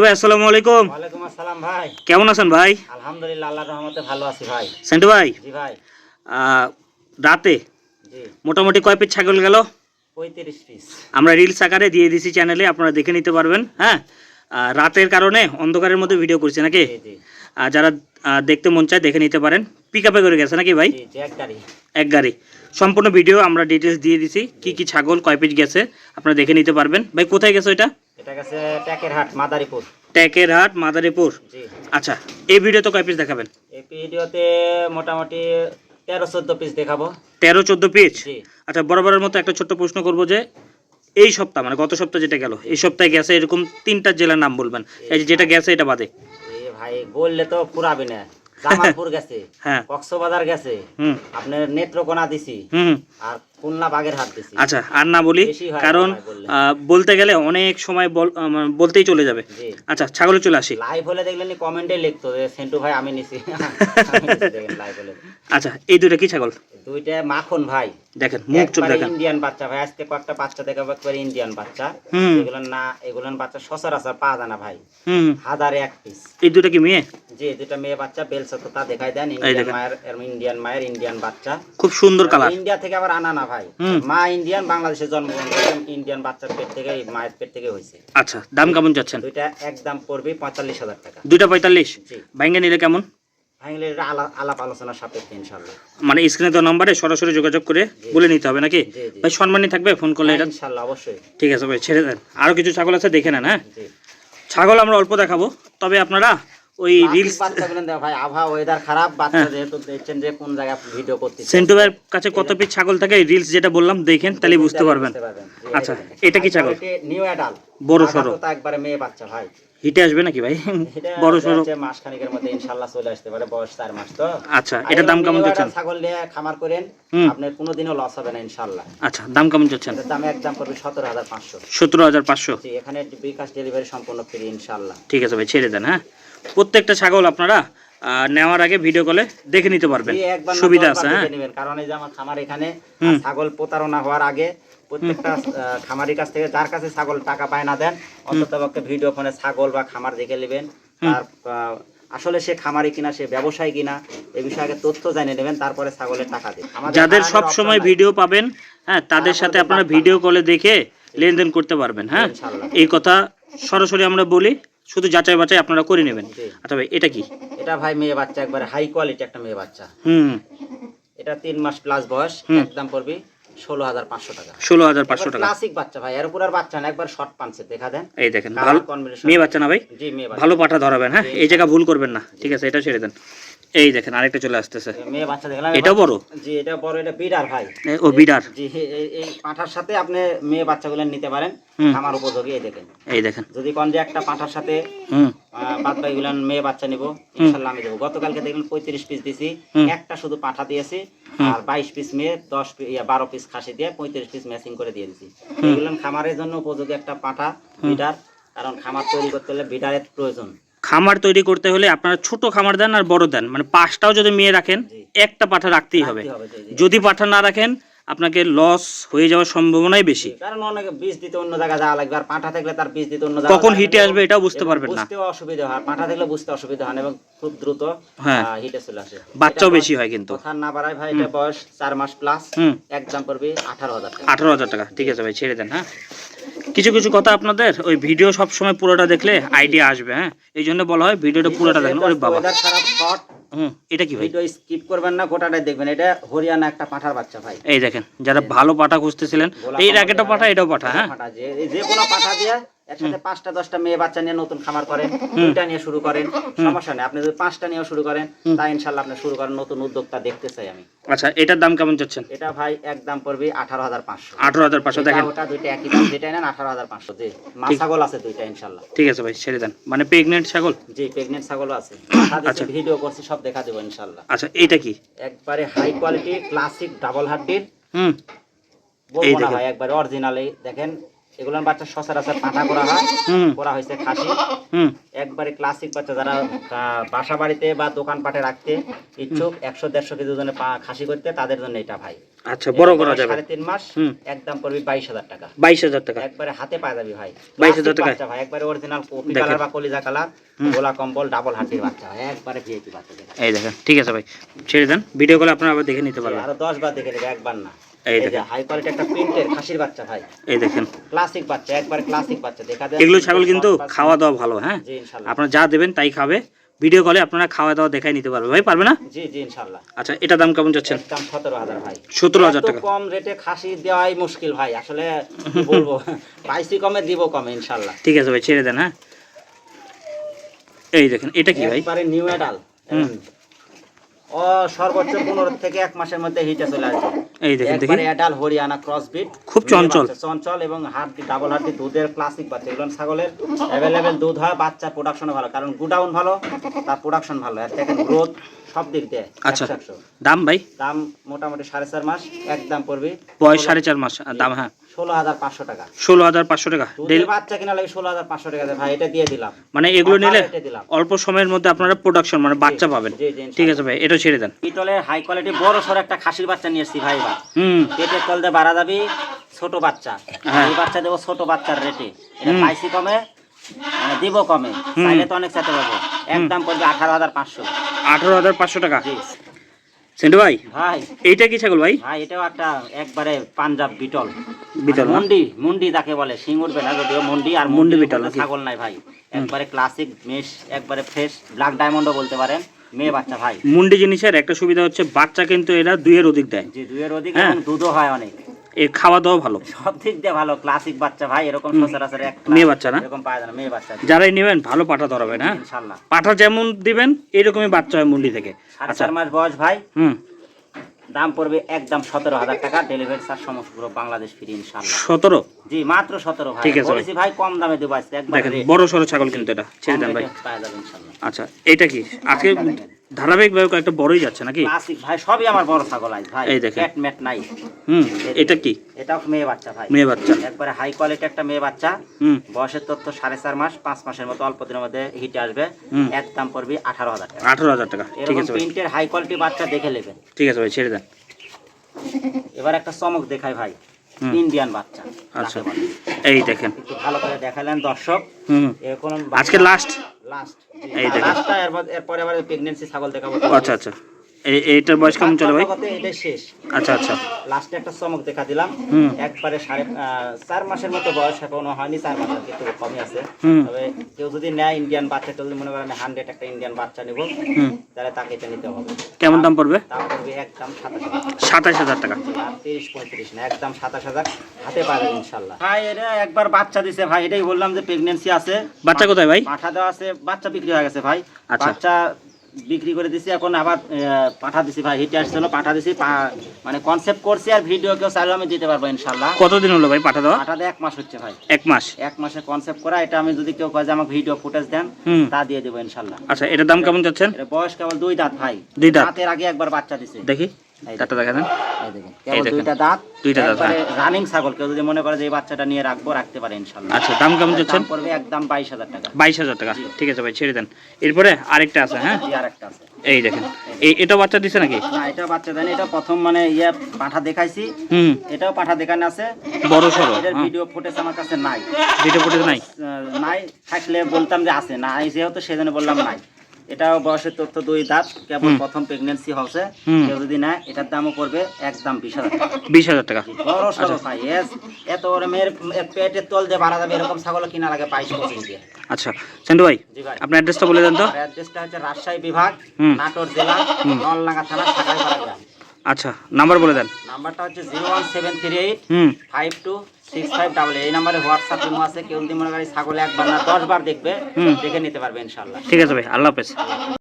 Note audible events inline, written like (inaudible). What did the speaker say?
ভাই আসসালামু আলাইকুম। ওয়ালাইকুম আসসালাম ভাই। কেমন আছেন ভাই? আলহামদুলিল্লাহ আল্লাহর রহমতে ভালো আছি ভাই। সেন্টু ভাই জি ভাই। রাতে জি। মোটামুটি কয় পিস ছাগল গেল? পিস আমরা রিলস আকারে দিয়ে দিছি চ্যানেলে আপনারা দেখে নিতে পারবেন হ্যাঁ? রাতের কারণে অন্ধকারের মধ্যে ভিডিও করছি নাকি? যারা দেখতে মন চায় দেখে নিতে পারেন। পিক আপে করে গেছে নাকি ভাই? এক গাড়ি। এক গাড়ি। সম্পূর্ণ ভিডিও আমরা ডিটেলস দিয়ে দিছি কি কি ছাগল কয় পিস গেছে আপনারা দেখে নিতে পারবেন। ভাই কোথায় গেছে ওইটা? এটা ট্যাকের হাট মাদারীপুর। ট্যাকের হাট মাদারীপুর? জি। আচ্ছা এই ভিডিও তো কয় পিস দেখাবেন? এই ভিডিওতে মোটামুটি তেরো চোদ্দ পিস দেখাবো। তেরো চোদ্দ পিস আচ্ছা বরাবরের মতো একটা ছোট্ট প্রশ্ন করব যে এই সপ্তাহ মানে গত সপ্তাহ যেটা গেল এই সপ্তাহে গেছে এরকম তিনটা জেলার নাম বলবেন। এই যেটা গেছে এটা বাদে। ভাই বললে তো ফুরাবে না। জামালপুর গেছে (laughs) হ্যাঁ। কক্সবাজার গেছে আপনার নেত্রকোনা দিছি। আর খুলনা বাগের দিছি। আচ্ছা আর না বলি কারণ বলতে গেলে অনেক সময় বলতেই চলে যাবে। আচ্ছা ছাগলে চলে আসি। লাইভ হলে দেখলেন কমেন্টে লিখতো যে সেন্টু ভাই আমি নিছি। (laughs) লাইভ হলে। আচ্ছা এই দুইটা কি ছাগল? দুইটা মাখন ভাই। দেখেন মুখ চোখ দেখেন। ইন্ডিয়ান বাচ্চা ভাই আজকে কয়েকটা বাচ্চা দেখাবো একবারে ইন্ডিয়ান বাচ্চা। হুম। এগুলো না এগুলো বাচ্চা সচরাচর পাওয়া যায় না ভাই। হাজারে এক পিস এই দুটো কি মেয়ে? যে দুটা মেয়ে বাচ্চা বেলসা তো তা দেখাই দেন ইন্ডিয়ান মায়ের ইন্ডিয়ান মায়ের ইন্ডিয়ান বাচ্চা। খুব সুন্দর কালার ইন্ডিয়া থেকে আবার আনা না ভাই মা ইন্ডিয়ান বাংলাদেশে জন্মগ্রহণ করেছে ইন্ডিয়ান বাচ্চার পেট থেকে মায়ের পেট থেকে হয়েছে। আচ্ছা দাম কেমন যাচ্ছেন দুইটা একদম পড়বে পঁয়তাল্লিশ হাজার টাকা। দুইটা পঁয়তাল্লিশ? জি। নিলে কেমন? ভাঙলে আলাপ আলোচনা সাপেক্ষে ইনশাল্লাহ মানে স্ক্রিনে তো নাম্বারে সরাসরি যোগাযোগ করে বলে নিতে হবে নাকি? ভাই সম্মানই থাকবে ফোন করলে এটা ইনশাল্লাহ অবশ্যই। ঠিক আছে ভাই ছেড়ে দেন। আরও কিছু ছাগল আছে দেখে নেন হ্যাঁ? ছাগল আমরা অল্প দেখাবো তবে আপনারা ওই রিলস ভাই আবহাওয়া ওয়েদার খারাপ বাচ্চা হ্যাঁ। যেহেতু দেখছেন যে কোন জায়গায় ভিডিও করতে সেন্টু ভাইয়ের কাছে কত পিস ছাগল থাকে রিলস যেটা বললাম দেখেন তাহলে বুঝতে পারবেন। আচ্ছা, এটা কি ছাগল? নিউ অ্যাডাল বড় সড়ো। তা একবারে মেয়ে বাচ্চা ভাই। হিটে আসবে নাকি ভাই? (laughs) বড় সড়ো হচ্ছে মাস খানিকের মধ্যে ইনশাআল্লাহ চলে আসতে পারে বয়স চার মাস তো। আচ্ছা এটার দাম কেমন adult ছাগল নিয়ে খামার করেন। আপনার কোনোদিনও লস হবে না ইনশাআল্লাহ আচ্ছা দাম কেমন এটার দাম একদম পড়বে সতেরো হাজার পাঁচশো। জি এখানে বিকাশ ডেলিভারি সম্পূর্ণ ফ্রি ইনশাআল্লাহ ঠিক আছে ভাই ছেড়ে দেন হ্যাঁ? প্রত্যেকটা ছাগল আপনারা নেওয়ার আগে ভিডিও কলে দেখে নিতে পারবেন। সুবিধা আছে হ্যাঁ? কারণ এই যে আমার খামার এখানে ছাগল প্রতারণা হওয়ার আগে প্রত্যেকটা খামারির কাছ থেকে যার কাছে ছাগল টাকা পায় না দেন অন্তত পক্ষে ভিডিও ফোনে ছাগল বা খামার দেখে নেবেন। তার আসলে সে খামারি কিনা সে ব্যবসায়ী কিনা এই বিষয়ে আগে তথ্য জানিয়ে নেবেন তারপরে ছাগলের টাকা দিন যাদের সব সময় ভিডিও পাবেন হ্যাঁ তাদের সাথে আপনারা ভিডিও কলে দেখে লেনদেন করতে পারবেন হ্যাঁ? এই কথা সরাসরি আমরা বলি শুধু যাচাই বাছাই আপনারা করে নেবেন। আচ্ছা ভাই এটা কি? এটা ভাই মেয়ে বাচ্চা একবারে হাই কোয়ালিটি একটা মেয়ে বাচ্চা। হুম। এটা তিন মাস প্লাস বয়স। একদম পড়বি ষোলো হাজার পাঁচশো টাকা। ষোলো হাজার পাঁচশো টাকা। ক্লাসিক বাচ্চা ভাই এর উপর আর বাচ্চা না একবার শর্ট পাঞ্চে দেখা দেন। এই দেখেন ভালো। মেয়ে বাচ্চা না ভাই? জি মেয়ে ভালো পাঠা ধরাবেন হ্যাঁ? এই জায়গা ভুল করবেন না ঠিক আছে? এটা ছেড়ে দেন। এই দেখেন আরেকটা চলে আসতেছে। মেয়ে বাচ্চা দেখলাম এটাও বড়? জি এটা বড় এটা বিডার ভাই। ও বিডার জি এই পাঁঠার সাথে আপনি মেয়ে বাচ্চাগুলো নিতে পারেন। আমার উপযোগী এই দেখেন। এই দেখেন। যদি কোন যে একটা পাঁঠার সাথে হুম। বাদ বাকিগুলো মেয়ে বাচ্চা নিব ইনশাল্লাহ আমি দেবো। গতকালকে দেখলেন পঁয়ত্রিশ পিস দিছি। একটা শুধু পাঁঠা দিয়েছি আর বাইশ পিস মেয়ে দশ পি- ইয়া, বারো পিস খাসি দিয়ে পঁয়ত্রিশ পিস ম্যাচিং করে দিয়ে দিছি। এগুলো খামারের জন্য উপযোগী একটা পাঁঠা বিডার কারণ খামার তৈরি করতে হলে বিডারের প্রয়োজন। খামার তৈরি করতে হলে আপনারা ছোট খামার দেন আর বড় দেন। মানে পাঁচটাও যদি মেয়ে রাখেন একটা পাঠা রাখতেই হবে। যদি পাঠা না রাখেন আপনাকে লস হয়ে যাওয়ার সম্ভাবনাই বেশি। কারণ অনেকে বীজ দিতে অন্য জায়গায় যাওয়া লাগবে আর পাঁঠা থাকলে তার বীজ দিতে অন্য জায়গায় কখন হিটে আসবে এটাও বুঝতে পারবেন না। বুঝতেও অসুবিধা হয় পাঁঠা থাকলে বুঝতে অসুবিধা হয় এবং খুব দ্রুত হ্যাঁ। হিটে চলে আসে। বাচ্চাও বেশি হয় কিন্তু। কথা না বাড়ায় ভাই এটা বয়স চার মাস প্লাস পড়বে আঠারো হাজার টাকা। আঠারো হাজার টাকা ঠিক আছে ভাই ছেড়ে দেন হ্যাঁ। কিছু কিছু কথা আপনাদের ওই ভিডিও সব সময় পুরোটা দেখলে আইডিয়া আসবে হ্যাঁ। এই জন্য বলা হয় ভিডিওটা পুরোটা দেখেন ওরে বাবা। খারাপ শর্ট এটা কি ভাই? ভিডিও স্কিপ করবেন না গোটাটাই দেখবেন। এটা হরিয়ানা একটা পাঁঠার বাচ্চা ভাই। এই দেখেন যারা ভালো পাঠা খুঁজতেছিলেন এই রাকেটও পাঠা এটাও পাঠা হ্যাঁ? যে কোনো পাঠা দিয়ে একসাথে পাঁচটা দশটা মেয়ে বাচ্চা নিয়ে নতুন খামার করেন দুইটা নিয়ে শুরু করেন সমস্যা নেই। আপনি যদি পাঁচটা নিয়ে শুরু করেন তা ইনশাল্লাহ আপনি শুরু করেন নতুন উদ্যোক্তা দেখতে চাই আমি। আচ্ছা এটার দাম কেমন চাচ্ছেন? এটা ভাই একদম পড়বে আঠারো হাজার পাঁচশো। আঠারো হাজার পাঁচশো দেখেন। ওটা দুইটা একই দাম যেটা নেন আঠারো হাজার পাঁচশো। জি মা ছাগল আছে দুইটা ইনশাল্লাহ। ঠিক আছে ভাই ছেড়ে দেন। মানে প্রেগনেন্ট ছাগল? জি প্রেগনেন্ট ছাগলও আছে। (coughs) আচ্ছা। ভিডিও করছি সব দেখা দেবো ইনশাল্লাহ। আচ্ছা এটা কি? একবারে হাই কোয়ালিটি ক্লাসিক ডাবল হাড্ডির হুম। বলব না। ভাই একবারে অরিজিনালি দেখেন এগুলোর বাচ্চা সচরাচর পাঠা করা হয় করা হয়েছে খাসি। একবারে ক্লাসিক বাচ্চা যারা বাসা বাড়িতে বা দোকানপাটে রাখতে ইচ্ছুক একশো দেড়শো কেজি ওজনে খাসি করতে তাদের জন্য এটা ভাই। আচ্ছা বড় করা যাবে। সাড়ে তিন মাস একদম পড়বি বাইশ হাজার টাকা। বাইশ হাজার টাকা। একবারে হাতে পায়ে যাবি ভাই। 22,000 Classic টাকায়? বাচ্চা ভাই একবারে অরিজিনাল কপি কালার বা কলিজা কালার গোলা কম্বল ডাবল হাতির বাচ্চা ভাই একবারে ভিআইপি বাচ্চা। এই দেখেন ঠিক আছে ভাই ছেড়ে দেন। ভিডিও কলে আপনারা আবার দেখে নিতে পারবেন। আরও দশ বার দেখে নেবে একবার না। এই এই যে হাই কোয়ালিটি একটা প্রিন্টের খাসির বাচ্চা ভাই। এই দেখেন। ক্লাসিক বাচ্চা একবারে ক্লাসিক বাচ্চা দেখা দেন। এগুলো ছাগল কিন্তু খাওয়া দাওয়া ভালো হ্যাঁ? আপনারা যা দেবেন তাই খাবে। ভিডিও কলে আপনারা খাওয়া দাওয়া দেখাই নিতে পারবে। ভাই পারবে না? জি জি ইনশাল্লাহ। আচ্ছা এটা দাম কেমন সতেরো হাজার ভাই। টাকা। কম রেটে খাসি দেওয়াই মুশকিল ভাই। আসলে বলব? (laughs) কমে দিব কমে ইনশাল্লাহ। ঠিক আছে ভাই ছেড়ে দেন হ্যাঁ? এই দেখেন এটা কি ভাই? একবারে নিউ। ও সর্বোচ্চ পনেরো থেকে এক মাসের মধ্যে হিটে চলে আসবে। এই দেখেন দেখি। একবারে এডাল হরিয়ানা খুব চঞ্চল। চঞ্চল এবং হাড্ডি ডাবল হাড্ডি দুধের ক্লাসিক বাচ্চা। এগুলো ছাগলের অ্যাভেলেবেল দুধ হয় বাচ্চা প্রোডাকশনও ভালো। কারণ গুডাউন ভালো তার প্রোডাকশন ভালো। আর দেখেন গ্রোথ সব দিক দিয়ে আচ্ছা। দাম ভাই? দাম মোটামুটি সাড়ে চার মাস একদম পড়বে। বয়স সাড়ে চার মাস দাম হ্যাঁ। ষোলো হাজার পাঁচশো টাকা। ষোলো হাজার পাঁচশো টাকা। দুধের ডেলি বাচ্চা কিনা লাগে ষোলো হাজার পাঁচশো টাকা ভাই এটা দিয়ে দিলাম। মানে এগুলো নিলে rate এ দিলাম। অল্প সময়ের মধ্যে আপনারা প্রোডাকশন মানে বাচ্চা পাবেন। জি, জি, ঠিক আছে ভাই এটা ছেড়ে দেন। পিতলের হাই কোয়ালিটি বড় সড়ো একটা খাসির বাচ্চা নিয়ে এসছি ভাই এবার। হুম। পেটের তল দিয়ে বাড়া যাবি ছোট বাচ্চা। হ্যাঁ। এই বাচ্চা দেবো ছোট বাচ্চার রেটে এটা। কমে মানে দিব কমে। হুম। তো অনেক চাইতে পারব। একদম পড়বে আঠারো হাজার পাঁচশো। আঠারো হাজার পাঁচশো টাকা। সেন্টু ভাই ভাই। এইটা কি ছাগল ভাই? ভাই এটাও একটা একবারে পাঞ্জাব বিটল। বিটল মানে? মুন্ডি মুন্ডি যাকে বলে সিং উঠবে না যদিও মুন্ডি আর মুন্ডি বিটল ছাগল নাই ভাই। একবারে ক্লাসিক মেশ একবারে ফ্রেশ ব্ল্যাক ডায়মন্ডও বলতে পারেন মেয়ে বাচ্চা ভাই। মুন্ডি জিনিসের একটা সুবিধা হচ্ছে বাচ্চা কিন্তু এরা দুইয়ের অধিক দেয়। জি দুইয়ের অধিক হ্যাঁ। এবং দুধও হয় অনেক। এর খাওয়া দাওয়া ভালো? সব দিক দিয়ে ভালো ক্লাসিক বাচ্চা ভাই এরকম সচরাচর এক মেয়ে বাচ্চা না? এরকম পাওয়া যায় না মেয়ে বাচ্চা। যারাই নেবেন ভালো ধরাবেন হ্যাঁ? ইনশাল্লাহ পাঠা যেমন দিবেন এরকমই বাচ্চা হয় মুন্ডি থেকে। আচ্ছা। মাস বয়স ভাই। হুম। দাম পড়বে একদম সতেরো হাজার টাকা। ডেলিভারি চার্জ সমস্ত বাংলাদেশ ফ্রি ইনশাল্লাহ সতেরো? জি মাত্র সতেরো ভাই। ঠিক আছে ভাই। কম দামে দেবো আজকে। একবার বড় সড়ো ছাগল কিন্তু এটা। ছেড়ে দেন ভাই। আচ্ছা এটা কি? আজকে ধারাবাহিকভাবে কয়েকটা বড়ই যাচ্ছে নাকি? ক্লাসিক ভাই সবই আমার বড় ছাগল আজ ভাই। এই দেখেন। ম্যাট ম্যাট নাই। হুম এটা কি? এটাও মেয়ে বাচ্চা ভাই। মেয়ে বাচ্চা। একবারে হাই কোয়ালিটি একটা মেয়ে বাচ্চা। হুম। বয়সের তথ্য সাড়ে চার মাস পাঁচ মাসের মতো অল্প দিনের মধ্যে হিটে আসবে। হুম। একদম পড়বে আঠারো হাজার টাকা। আঠারো হাজার টাকা। ঠিক আছে প্রিন্টের হাই কোয়ালিটি বাচ্চা দেখে নেবেন। ঠিক আছে ভাই ছেড়ে দেন। এবার একটা চমক দেখাই ভাই। ইন্ডিয়ান বাচ্চা। আচ্ছা। এই দেখেন। একটু ভালো করে দেখালেন দর্শক। হুম। এরকম আজকে লাস্ট লাস্ট এই দেখেন। এরপরে আবার প্রেগন্যান্সি ছাগল দেখাবো। আচ্ছা আচ্ছা। এই এইটার বয়স কেমন চলে ভাই? শেষ। আচ্ছা আচ্ছা। লাস্টে একটা চমক দেখা দিলাম। একবারে সাড়ে চার মাসের মতো বয়স এখনও হয়নি চার মাস আর একটু কমই আছে। তবে কেউ যদি নেয় ইন্ডিয়ান বাচ্চা কেউ যদি মনে করেন হান্ড্রেড একটা ইন্ডিয়ান বাচ্চা নেব তাহলে তাকে এটা নিতে হবে। কেমন দাম পড়বে? দাম পড়বে একদম সাতাশ হাজার। টাকা। তিরিশ পঁয়ত্রিশ না একদম সাতাশ হাজার। হাতে পাবে ইনশাল্লাহ। ভাই এটা একবার বাচ্চা দিছে ভাই এটাই বললাম যে প্রেগনেন্সি আছে। বাচ্চা কোথায় ভাই? পাঠা দেওয়া আছে বাচ্চা বিক্রি হয়ে গেছে ভাই। আচ্ছা। বাচ্চা বিক্রি করে দিছি এখন আবার পাঠা দিছি ভাই হিটে আসছিল পাঠা দিছি মানে কনসেপ্ট করছি আর ভিডিও কেউ চাইলেও আমি দিতে পারব ইনশাল্লাহ। কতদিন হলো ভাই পাঠা দেওয়া? পাঠাতে এক মাস হচ্ছে ভাই। এক মাস? এক মাসে কনসেপ্ট করা এটা আমি যদি কেউ কয় যে আমাকে ভিডিও ফুটেজ দেন তা দিয়ে দেবো ইনশাল্লাহ। আচ্ছা এটার দাম কেমন যাচ্ছেন? বয়স কেবল দুই দাঁত ভাই। দুই দাঁত? দাঁতের আগে একবার বাচ্চা দিছে। দেখি। দাঁতটা দেখা দেন এই দেখেন। দুইটা দাঁত দুইটা দাঁত, হ্যাঁ। রানিং ছাগল। কেউ যদি মনে করে যে এই বাচ্চাটা নিয়ে রাখব রাখতে পারে ইনশাল্লাহ। আচ্ছা দাম কেমন যাচ্ছেন পড়বে একদম বাইশ হাজার টাকা। বাইশ হাজার টাকা। ঠিক আছে ভাই ছেড়ে দেন। এরপরে আরেকটা আছে হ্যাঁ? জি আর আছে। এই দেখেন। এই এটা বাচ্চা দিছে নাকি? না এটা বাচ্চা দেন এটা প্রথম মানে ইয়ে পাঠা দেখাইছি। হুম। এটাও পাঠা দেখানো আছে। বড় এটার হ্যাঁ। ভিডিও ফুটেজ আমার কাছে নাই। ভিডিও ফুটেজ নাই? নাই থাকলে বলতাম যে আছে না যেহেতু সেজন্য বললাম নাই। এটাও বয়সের তথ্য দুই দাঁত কেবল প্রথম প্রেগনেন্সি হচ্ছে। কেউ যদি না এটার দামও পড়বে একদম বিশ হাজার টাকা। বিশ হাজার টাকা। বড় সড়ো আচ্ছা। ভাই এস এত বড় মেয়ের পেটের তল দিয়ে বাড়া যাবে এরকম ছাগল কিনা লাগে বাইশ পঁচিশ দিয়ে আচ্ছা। চন্দু ভাই আপনার অ্যাড্রেসটা বলে দেন তো। অ্যাড্রেসটা হচ্ছে রাজশাহী বিভাগ নাটোর জেলা নলনাগা নলডাঙ্গা থানা সাকাইপাড়া গ্রাম। আচ্ছা নাম্বার বলে দেন। নাম্বারটা হচ্ছে zero one seven three eight হুম। Five two six five double এই নাম্বারে হোয়াটসঅ্যাপ ইমো আছে কেউ যদি মনে করি ছাগল একবার না দশ বার দেখবে হুম। দেখে নিতে পারবে ইনশাল্লাহ ঠিক আছে ভাই আল্লাহ হাফেজ।